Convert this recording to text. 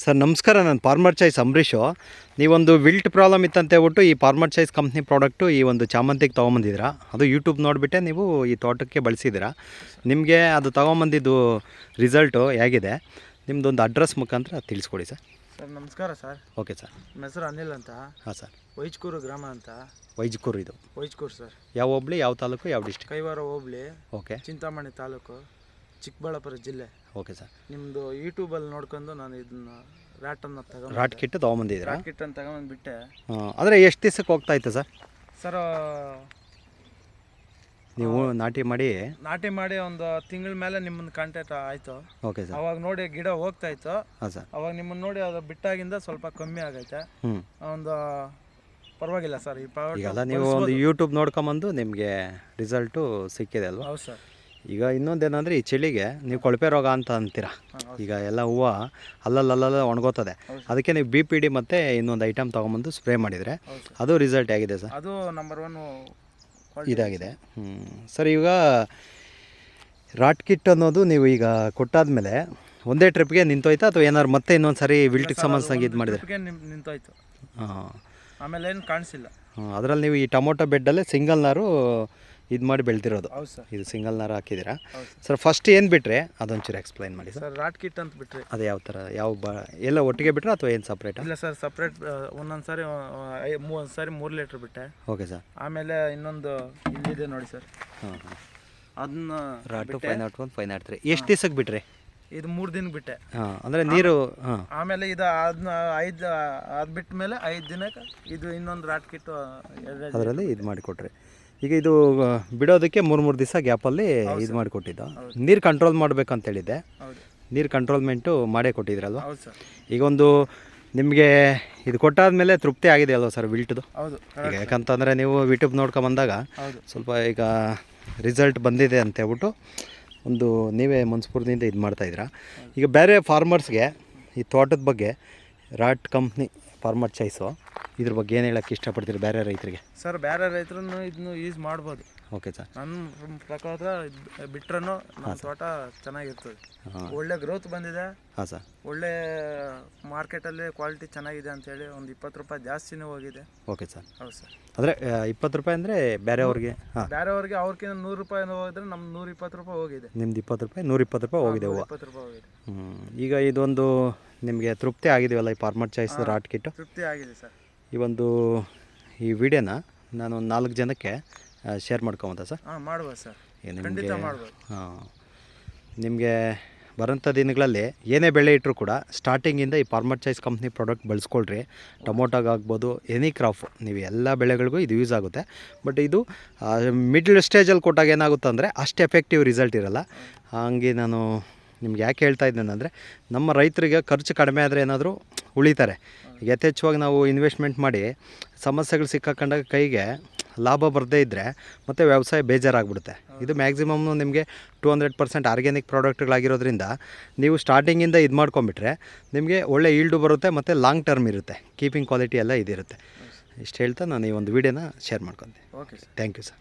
Sir ನಮಸ್ಕಾರ ನಾನು farmer choice Ambareesh ನೀವೊಂದು ವಿಲ್ಟ್ ಪ್ರಾಬ್ಲಮ್ ಇತ್ತಂತ ಹೇಳ್ಬಿಟ್ಟು ಈ ಫಾರ್ಮರ್ ಚಾಯ್ಸ್ ಕಂಪ್ನಿ ಪ್ರಾಡಕ್ಟು ಈ ಒಂದು ಚಾಮಂತಿಗೆ ತೊಗೊಂಬಂದಿದ್ದೀರಾ? ಅದು ಯೂಟ್ಯೂಬ್ ನೋಡಿಬಿಟ್ಟೆ ನೀವು ಈ ತೋಟಕ್ಕೆ ಬಳಸಿದ್ದೀರಾ? ನಿಮಗೆ ಅದು ತೊಗೊಂಬಂದಿದ್ದು ರಿಸಲ್ಟು ಹೇಗಿದೆ? ನಿಮ್ಮದೊಂದು ಅಡ್ರೆಸ್ ಮುಖಾಂತರ ತಿಳಿಸ್ಕೊಡಿ ಸರ್. ಸರ್ ನಮಸ್ಕಾರ ಸರ್. Okay sir. ನಮ್ಮ ಹೆಸರು ಅನಿಲ್ ಅಂತ. ಹಾಂ ಸರ್. ವೈಜ್ಕೂರು ಗ್ರಾಮ ಅಂತ. ವೈಜ್ಕೂರು ಇದು? ವೈಜ್ಕೂರು ಸರ್. ಯಾವ ಹೋಬ್ಳಿ ಯಾವ ತಾಲೂಕು ಯಾವ ಡಿಸ್ಟಿಕ್ ಕೈವಾರ ಹೋಬ್ಳಿ. ಓಕೆ ಚಿಂತಾಮಣಿ ತಾಲೂಕು. ಚಿಕ್ಕಬಳ್ಳಾಪುರ ಜಿಲ್ಲೆ. Okay sir. ನಿಮ್ಮದು ಯೂಟ್ಯೂಬಲ್ಲಿ ನೋಡ್ಕೊಂಡು ನಾನು ಇದನ್ನ ರ್ಯಾಟನ್ನು ತಗೊಂಡು ರಾಟ್ ಕಿಟ್ಟು ತೊಗೊಂಬಂದಿದ್ದೀರಾ ರಾಟ್ ಕಿಟ್ ಅಂತ ತಗೊಂಡ್ಬಿಟ್ಟೆ ಅಂದರೆ ಎಷ್ಟು ದಿವ್ಸಕ್ಕೆ ಹೋಗ್ತಾ ಇತ್ತು ಸರ್? ಸರ್ ನೀವು ನಾಟಿ ಮಾಡಿ ನಾಟಿ ಮಾಡಿ ಒಂದು ತಿಂಗಳ ಮೇಲೆ ನಿಮ್ಮನ್ನ ಕಾಂಟ್ಯಾಕ್ಟ್ ಆಯಿತು. Okay sir. ಅವಾಗ ನೋಡಿ ಗಿಡ ಹೋಗ್ತಾ ಇತ್ತು. ಹಾಂ ಸರ್. ಅವಾಗ ನಿಮ್ಮನ್ನ ನೋಡಿ ಅದು ಬಿಟ್ಟಾಗಿಂದ ಸ್ವಲ್ಪ ಕಮ್ಮಿ ಆಗೈತೆ. ಹ್ಞೂ ಒಂದು ಪರವಾಗಿಲ್ಲ ಸರ್ ಈ ಪರವಾಗಿಲ್ಲ ಈಗೆಲ್ಲ ನೀವು ಒಂದು ಯೂಟ್ಯೂಬ್ ನೋಡ್ಕೊಂಬಂದು ನಿಮಗೆ ರಿಸಲ್ಟು ಸಿಕ್ಕಿದೆ ಅಲ್ವಾ? ಹೌದು ಸರ್. ಈಗ ಇನ್ನೊಂದೇನಂದ್ರೆ ಈ ಚಳಿಗೆ ನೀವು ಕೊಳಪೆ ರೋಗ ಅಂತ ಅಂತೀರಾ? ಈಗ ಎಲ್ಲ ಹೂವು ಅಲ್ಲಲ್ಲಲ್ಲ ಒಣಗೋತದೆ. ಅದಕ್ಕೆ ನೀವು ಬಿ ಪಿ ಡಿ ಮತ್ತೆ ಇನ್ನೊಂದು ಐಟಮ್ ತಗೊಂಬಂದು ಸ್ಪ್ರೇ ಮಾಡಿದರೆ ಅದು ರಿಸಲ್ಟ್ ಆಗಿದೆ ಸರ್. ಅದು ನಂಬರ್ ಒನ್ ಇದಾಗಿದೆ. ಹ್ಞೂ ಸರ್ ಈಗ ರಾಟ್ ಕಿಟ್ ಅನ್ನೋದು ನೀವು ಈಗ ಕೊಟ್ಟಾದ್ಮೇಲೆ ಒಂದೇ ಟ್ರಿಪ್ಗೆ ನಿಂತೋಯ್ತಾ ಅಥವಾ ಏನಾದ್ರು ಮತ್ತೆ ಇನ್ನೊಂದು ಸರಿ ವಿಲ್ಟಿಗೆ ಸಂಬಂಧಿಸಿದಂಗೆ ಇದು ಮಾಡಿದ್ರೆ? ನಿಂತೋಯ್ತು. ಹಾಂ. ಆಮೇಲೆ ಏನು ಕಾಣಿಸಿಲ್ಲ. ಅದರಲ್ಲಿ ನೀವು ಈ ಟೊಮೊಟೊ ಬೆಡ್ಡಲ್ಲೇ ಸಿಂಗಲ್ ನಾರು ಇದು ಮಾಡಿ ಬೆಳೆದಿರೋದು. ಹೌದು ಸರ್. ಇದು ಸಿಂಗಲ್ ನಾರು ಹಾಕಿದ್ದೀರಾ? ಸರ್. ಫಸ್ಟ್ ಏನು ಬಿಟ್ಟರೆ ಅದೊಂಚೂರು ಎಕ್ಸ್ಪ್ಲೈನ್ ಮಾಡಿ ಸರ್. ಸರ್ ರಾಟ್ ಕಿಟ್ ಅಂತ ಬಿಟ್ರಿ. ಅದು ಯಾವ ಥರ ಯಾವ ಬ ಎಲ್ಲ ಒಟ್ಟಿಗೆ ಬಿಟ್ಟರೆ ಅಥವಾ ಏನು ಸಪ್ರೇಟ್ ಇಲ್ಲ ಸರ್ ಸಪ್ರೇಟ್ ಒಂದೊಂದು ಸಾರಿ ಒಂದು ಸಾರಿ ಮೂರು ಲೀಟ್ರ್ ಬಿಟ್ಟೆ. Okay sir. ಆಮೇಲೆ ಇನ್ನೊಂದು ಇಲ್ಲಿದೆ ನೋಡಿ ಸರ್. ಹಾಂ ಹಾಂ. ಅದನ್ನ rat five not one five not three. ಎಷ್ಟು ದಿವ್ಸಕ್ಕೆ ಬಿಟ್ಟರೆ ಇದು ಮೂರು ದಿನ ಬಿಟ್ಟೆ. ಹಾಂ ಅಂದರೆ ನೀರು ಹಾಂ. ಆಮೇಲೆ ಇದು ಅದನ್ನ ಐದು ಅದು ಬಿಟ್ಟ ಮೇಲೆ ಐದು ದಿನಕ್ಕೆ ಇದು ಇನ್ನೊಂದು ರಾಟ್ ಕಿಟ್ಟು ಅದರಲ್ಲಿ ಇದು ಮಾಡಿಕೊಟ್ರಿ ಈಗ ಇದು ಬಿಡೋದಕ್ಕೆ ಮೂರು ಮೂರು ದಿವಸ ಗ್ಯಾಪಲ್ಲಿ ಇದು ಮಾಡಿಕೊಟ್ಟಿದ್ದು. ನೀರು ಕಂಟ್ರೋಲ್ ಮಾಡ್ಬೇಕಂತ ಹೇಳಿದ್ದೆ ಹೌದು. ನೀರು ಕಂಟ್ರೋಲ್ಮೆಂಟು ಮಾಡೇ ಕೊಟ್ಟಿದ್ರಲ್ವ? ಈಗ ಒಂದು ನಿಮಗೆ ಇದು ಕೊಟ್ಟಾದ್ಮೇಲೆ ತೃಪ್ತಿ ಆಗಿದೆ ಅಲ್ವಾ ಸರ್ ವಿಲ್ಟ್ದು ಈಗ ಯಾಕಂತಂದರೆ ನೀವು ಯೂಟ್ಯೂಬ್ ನೋಡ್ಕೊಂಬಂದಾಗ ಬಂದಾಗ ಸ್ವಲ್ಪ ಈಗ ರಿಸಲ್ಟ್ ಬಂದಿದೆ ಅಂತ ಹೇಳ್ಬಿಟ್ಟು ಒಂದು ನೀವೇ ಮನ್ಸ್ಪೂರ್ತಿಯಿಂದ ಇದು ಮಾಡ್ತಾಯಿದ್ದೀರಾ ಈಗ ಬೇರೆ ಫಾರ್ಮರ್ಸ್ಗೆ ಈ ತೋಟದ ಬಗ್ಗೆ ರಾಟ್ ಕಂಪ್ನಿ ಫಾರ್ಮರ್ ಚಾಯ್ಸು ಇದ್ರ ಬಗ್ಗೆ ಏನು ಹೇಳೋಕ್ಕೆ ಇಷ್ಟಪಡ್ತೀರಿ ಬೇರೆ ರೈತರಿಗೆ? ಸರ್ ಬೇರೆ ರೈತರನ್ನು ಇದನ್ನು ಯೂಸ್ ಮಾಡ್ಬೋದು. ಓಕೆ ಸರ್ ನನ್ನ ಪ್ರಕಾರ ಬಿಟ್ರೂ ನಮ್ಮ ತೋಟ ಚೆನ್ನಾಗಿರ್ತದೆ. ಒಳ್ಳೆ ಗ್ರೋತ್ ಬಂದಿದೆ. ಹಾಂ ಸರ್ ಒಳ್ಳೆ ಮಾರ್ಕೆಟಲ್ಲಿ ಕ್ವಾಲಿಟಿ ಚೆನ್ನಾಗಿದೆ ಅಂತೇಳಿ ಒಂದು ಇಪ್ಪತ್ತು ರೂಪಾಯಿ ಜಾಸ್ತಿನೂ ಹೋಗಿದೆ. ಓಕೆ ಸರ್ ಹೌದು ಸರ್ ಅಂದರೆ ಇಪ್ಪತ್ತು ರೂಪಾಯಿ ಅಂದರೆ ಬೇರೆಯವ್ರಿಗೆ ಹಾಂ. ಬೇರೆಯವ್ರಿಗೆ ಅವ್ರಿಗಿಂತ ನೂರು ರೂಪಾಯಿ ಹೋಗಿದ್ರೆ ನಮ್ಮ ನೂರ ಇಪ್ಪತ್ತು ರೂಪಾಯಿ ಹೋಗಿದೆ. ನಿಮ್ದು ಇಪ್ಪತ್ತು ರೂಪಾಯಿ ನೂರ ಇಪ್ಪತ್ತು ರೂಪಾಯಿ ಹೋಗಿದೆ ಇಪ್ಪತ್ತು ರೂಪಾಯಿ ಹೋಗಿದೆ. ಹ್ಞೂ ಈಗ ಇದೊಂದು ನಿಮಗೆ ತೃಪ್ತಿ ಆಗಿದೆಯಲ್ಲ ಈ ಫಾರ್ಮರ್ ಚಾಯ್ಸ್ ರಾಟ್ ಕಿಟ್ಟು ತೃಪ್ತಿ ಆಗಿದೆ ಸರ್ ಈ ಒಂದು ಈ ವಿಡಿಯೋನ ನಾನು ಒಂದು ನಾಲ್ಕು ಜನಕ್ಕೆ ಶೇರ್ ಮಾಡ್ಕೊಬೋದಾ ಸರ್? ಮಾಡುವ ಸರ್. ನಿಮಗೆ ಹಾಂ. ನಿಮಗೆ ಬರೋಂಥ ದಿನಗಳಲ್ಲಿ ಏನೇ ಬೆಳೆ ಇಟ್ಟರು ಕೂಡ ಸ್ಟಾರ್ಟಿಂಗಿಂದ ಈ ಫಾರ್ಮರ್ ಚಾಯ್ಸ್ ಕಂಪ್ನಿ ಪ್ರಾಡಕ್ಟ್ ಬಳಸ್ಕೊಳ್ರಿ. ಟೊಮೊಟೊಗಾಗ್ಬೋದು ಎನಿ ಕ್ರಾಪ್ ನೀವು ಎಲ್ಲ ಬೆಳೆಗಳಿಗೂ ಇದು ಯೂಸ್ ಆಗುತ್ತೆ. ಬಟ್ ಇದು ಮಿಡ್ಲ್ ಸ್ಟೇಜಲ್ಲಿ ಕೊಟ್ಟಾಗ ಏನಾಗುತ್ತೆ ಅಂದರೆ ಅಷ್ಟು ಎಫೆಕ್ಟಿವ್ ರಿಸಲ್ಟ್ ಇರಲ್ಲ. ಹಂಗೆ ನಾನು ನಿಮ್ಗೆ ಯಾಕೆ ಹೇಳ್ತಾ ಇದ್ದೇನೆಂದರೆ ನಮ್ಮ ರೈತರಿಗೆ ಖರ್ಚು ಕಡಿಮೆ ಆದರೆ ಏನಾದರೂ ಉಳಿತಾರೆ. ಈಗ ಯಥೇಚ್ಛವಾಗಿ ನಾವು ಇನ್ವೆಸ್ಟ್ಮೆಂಟ್ ಮಾಡಿ ಸಮಸ್ಯೆಗಳು ಸಿಕ್ಕಾಕೊಂಡಾಗ ಕೈಗೆ ಲಾಭ ಬರದೇ ಇದ್ದರೆ ಮತ್ತು ವ್ಯವಸಾಯ ಬೇಜಾರಾಗ್ಬಿಡುತ್ತೆ. ಇದು ಮ್ಯಾಕ್ಸಿಮಮ್ ನಿಮಗೆ ಟು ಹಂಡ್ರೆಡ್ ಪರ್ಸೆಂಟ್ ಆರ್ಗ್ಯಾನಿಕ್ ಪ್ರಾಡಕ್ಟ್ಗಳಾಗಿರೋದ್ರಿಂದ ನೀವು ಸ್ಟಾರ್ಟಿಂಗಿಂದ ಇದು ಮಾಡ್ಕೊಂಬಿಟ್ರೆ ನಿಮಗೆ ಒಳ್ಳೆ ಈಲ್ಡು ಬರುತ್ತೆ ಮತ್ತು ಲಾಂಗ್ ಟರ್ಮ್ ಇರುತ್ತೆ. ಕೀಪಿಂಗ್ ಕ್ವಾಲಿಟಿ ಎಲ್ಲ ಇದಿರುತ್ತೆ. ಇಷ್ಟು ಹೇಳ್ತಾ ನಾನು ಈ ಒಂದು ವಿಡಿಯೋನ ಶೇರ್ ಮಾಡ್ಕೊತೀನಿ. Okay thank you sir